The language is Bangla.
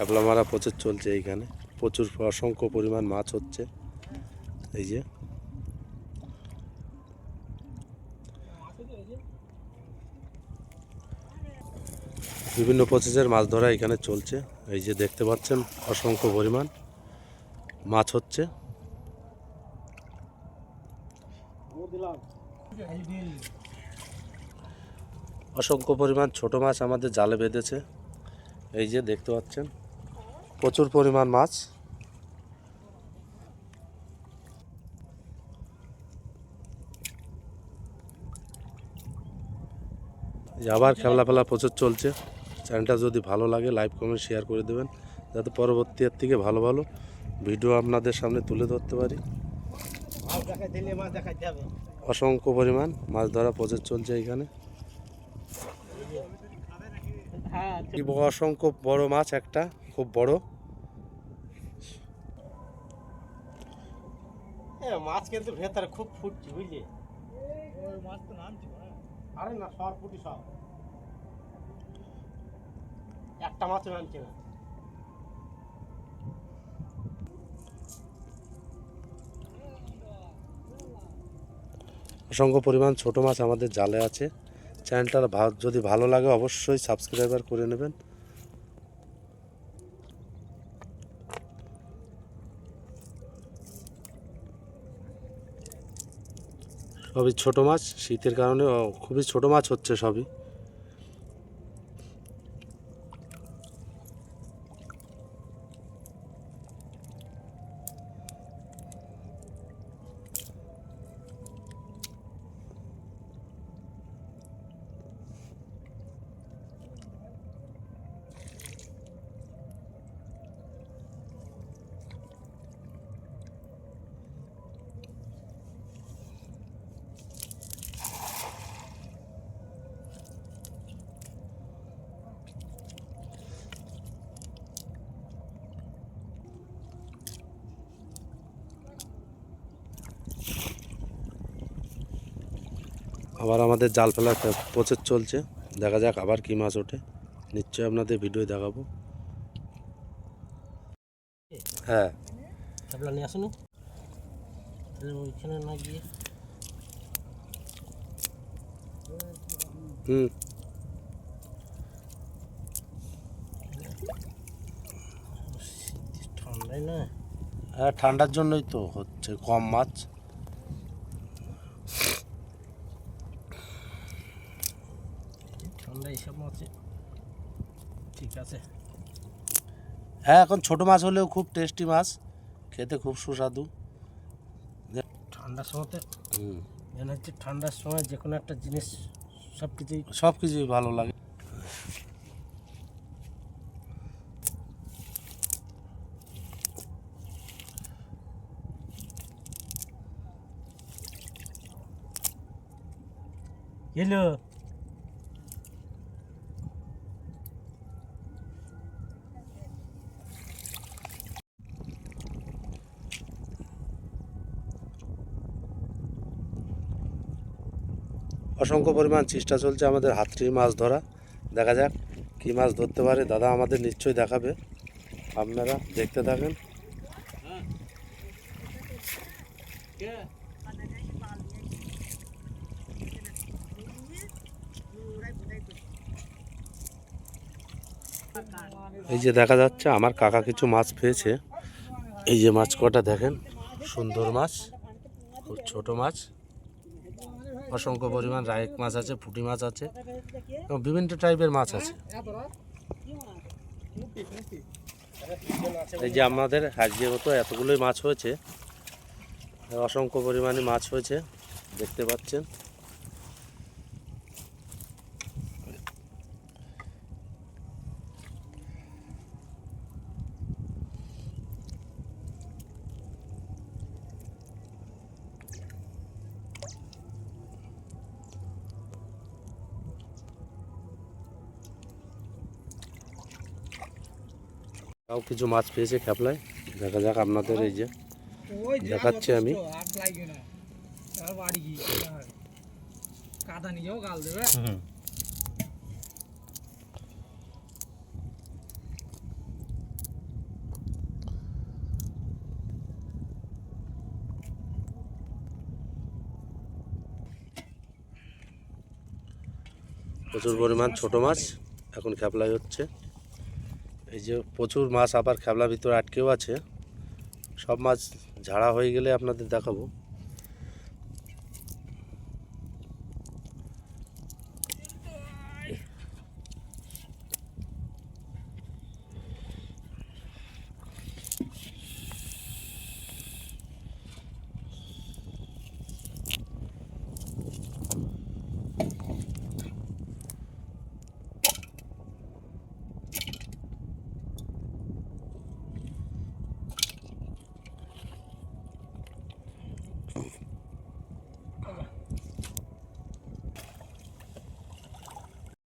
ক্যাবলা মারা প্রচুর চলছে এইখানে। প্রচুর অসংখ্য পরিমাণ মাছ হচ্ছে। এই যে। বিভিন্ন প্রসেসের মাছ ধরা এখানে চলছে। এই যে দেখতে পাচ্ছেন, অসংখ্য পরিমাণ মাছ হচ্ছে। অসংখ্য পরিমাণ ছোট মাছ আমাদের জালে বেঁধেছে। এই যে দেখতে পাচ্ছেন প্রচুর পরিমাণ মাছ। আবার খেলা ফেলা প্রচুর চলছে। চ্যানেলটা যদি ভালো লাগে লাইভ কমেন্ট শেয়ার করে দেবেন। যাতে পরবর্তী এর থেকে ভালো ভালো ভিডিও আপনাদের সামনে তুলে ধরতে পারি। অসংখ্য পরিমাণ মাছ ধরা প্রচুর চলছে এখানে। হ্যাঁ অসংখ্য বড় মাছ একটা। খুব বড়। মাছ কিন্তু ভেতরে খুব ফুটছে বুঝলি? মাছ তো নামছে আরে না সব ফুটি সব। একটা মাছ নামছে না। অসংখ্য পরিমাণ ছোট মাছ আমাদের জালে আছে। চ্যানেলটা ভা- যদি ভালো লাগে অবশ্যই সাবস্ক্রাইবার করে নেবেন। সবই ছোট মাছ শীতের কারণে খুবই ছোট মাছ হচ্ছে সবই। আবার আমাদের জাল ফেলা প্রচেস চলছে। দেখা যাক আবার কি মাছ ওঠে। নিশ্চয়ই আপনাদের ভিডিও দেখাবো। হ্যাঁ। নিয়ে আসুন। ওইখানে না গিয়ে। হুম। না। হ্যাঁ ঠান্ডার জন্যই তো হচ্ছে কম মাছ। ঠান্ডা এইসব মাছে ঠিক আছে। হ্যাঁ এখন ছোট মাছ হলেও খুব টেস্টি মাছ। খেতে খুব সুস্বাদু। ঠান্ডার সময়তে মেন হচ্ছে ঠান্ডার সময় যে কোনো একটা জিনিস সব কিছুই সব কিছুই ভালো লাগে। এলো। অসংখ্য পরিমাণ চেষ্টা চলছে আমাদের হাতড়ির মাছ ধরা। দেখা যাক কী মাছ ধরতে পারে। দাদা আমাদের নিশ্চয়ই দেখাবে। আপনারা দেখতে থাকেন। এই যে দেখা যাচ্ছে, আমার কাকা কিছু মাছ পেয়েছে। এই যে মাছ কটা দেখেন? সুন্দর মাছ। খুব ছোট মাছ। অসংখ্য পরিমাণ রায়েক মাছ আছে, পুঁটি মাছ আছে, এবং বিভিন্ন টাইপের মাছ আছে। এই যে আমাদের আজকে মতো এতগুলোই মাছ হয়েছে, অসংখ্য পরিমাণে মাছ হয়েছে, দেখতে পাচ্ছেন। তাও কিছু মাছ পেয়েছে খেপলায়। দেখা যাক আপনাদের এই যে দেখাচ্ছি আমি। প্রচুর পরিমাণ ছোট মাছ এখন খেপলাই হচ্ছে। এই যে প্রচুর মাছ আবার খেবলার ভিতরে আটকেও আছে। সব মাছ ঝাড়া হয়ে গেলে আপনাদের দেখাবো।